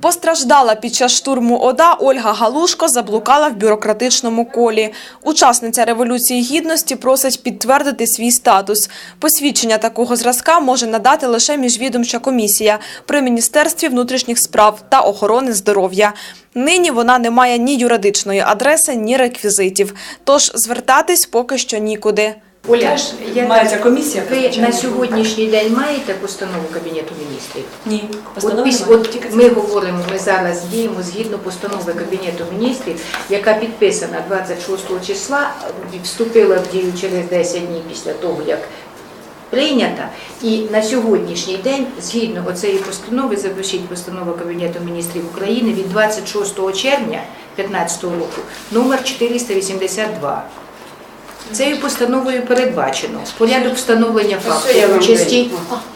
Постраждала під час штурму ОДА Ольга Галушко заблукала в бюрократичному колі. Учасниця Революції Гідності просить підтвердити свій статус. Посвідчення такого зразка може надати лише міжвідомча комісія при Міністерстві внутрішніх справ та охорони здоров'я. Нині вона не має ні юридичної адреси, ні реквізитів. Тож звертатись поки що нікуди. Оля, я Мається комісія? ви на сьогоднішній день маєте постанову Кабінету міністрів? Ні. Постанови піс- немає. от ми говоримо, ми зараз діємо згідно постанови Кабінету міністрів, яка підписана 26 числа, вступила в дію через 10 днів після того, як прийнята. І на сьогоднішній день, згідно оцеї постанови, запишіть постанову Кабінету міністрів України від 26 червня 2015 року, номер 482. Цією постановою передбачено порядок встановлення фактів участі.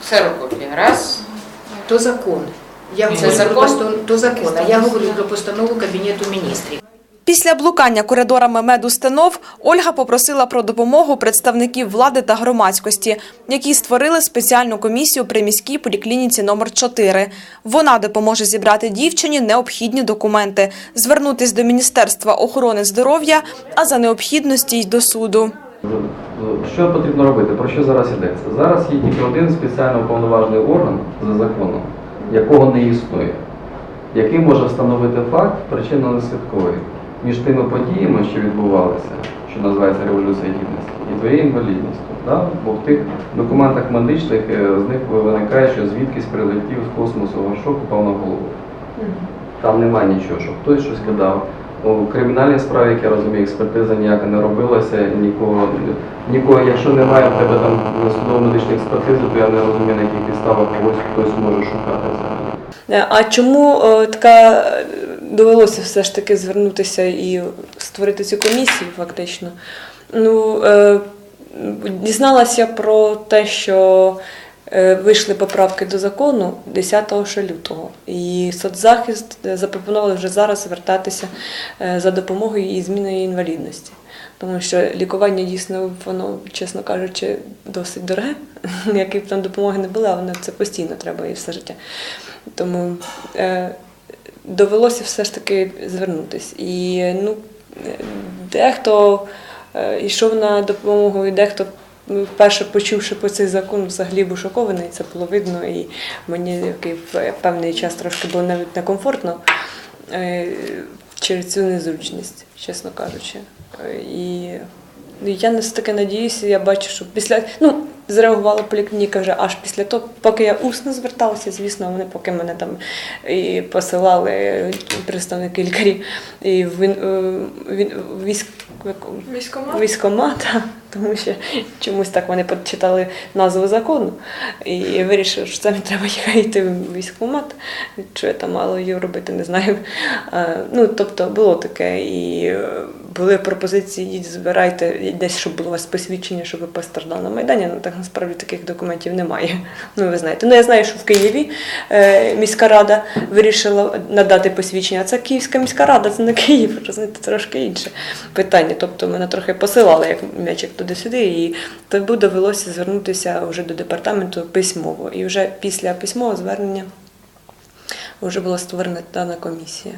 Ксерокопія. Раз. то закон. Я Це говорю закон? про постан- то закон, а я говорю про постанову Кабінету міністрів. Після блукання коридорами медустанов Ольга попросила про допомогу представників влади та громадськості, які створили спеціальну комісію при міській поліклініці номер 4 Вона допоможе зібрати дівчині необхідні документи, звернутись до Міністерства охорони здоров'я, а за необхідності й до суду. Що потрібно робити? Про що зараз йдеться? Зараз є тільки один спеціально уповноважений орган за законом, якого не існує, який може встановити факт причинно-наслідковий між тими подіями, що відбувалися, що називається Революція Гідності, і твоєю інвалідністю. Да? Бо в тих документах медичних е, з них виникає, що звідкись прилетів з космосу горшок упав на голову. Там немає нічого, щоб хтось щось кидав. У кримінальній справі, як я розумію, експертиза ніяка не робилася, нікого, нікого, якщо немає в тебе там судово-медичної експертизи, то я не розумію, на яких підставах когось хтось може шукати взагалі. Е, А чому е, така довелося все ж таки звернутися і створити цю комісію, фактично? Ну, е, дізналася про те, що е, вийшли поправки до закону 10 ще лютого. І соцзахист е, запропонували вже зараз звертатися е, за допомогою і зміною інвалідності. Тому що лікування дійсно, воно, чесно кажучи, досить дороге. Які б там допомоги не були, воно це постійно треба і все життя. Тому е, довелося все ж таки звернутися. І ну, е, дехто е, йшов на допомогу, і дехто. ну, Вперше почувши про цей закон, взагалі був шокований, це було видно, і мені який в певний час трошки було навіть некомфортно е, через цю незручність, чесно кажучи. Е, І ну, я не таки надіюся, я бачу, що після ну, зреагувала поліклініка вже аж після того, поки я усно зверталася, звісно, вони поки мене там і посилали представники лікарів і в, е, він- військ, Військомат? військомата, тому що чомусь так вони почитали назву закону і вирішили, що це треба йти в військкомат. Що я там мало її робити, не знаю. Ну, тобто було таке, і були пропозиції, їдь, збирайте десь, щоб було у вас посвідчення, щоб ви постраждали на Майдані. Ну так насправді таких документів немає. Ну, ви знаєте. Ну, я знаю, що в Києві е, міська рада вирішила надати посвідчення, а це Київська міська рада, це не Київ, розумієте, трошки інше питання. Тобто мене трохи посилали як м'ячик туди-сюди, і тобі довелося звернутися вже до департаменту письмово. І вже після письмового звернення вже була створена дана комісія.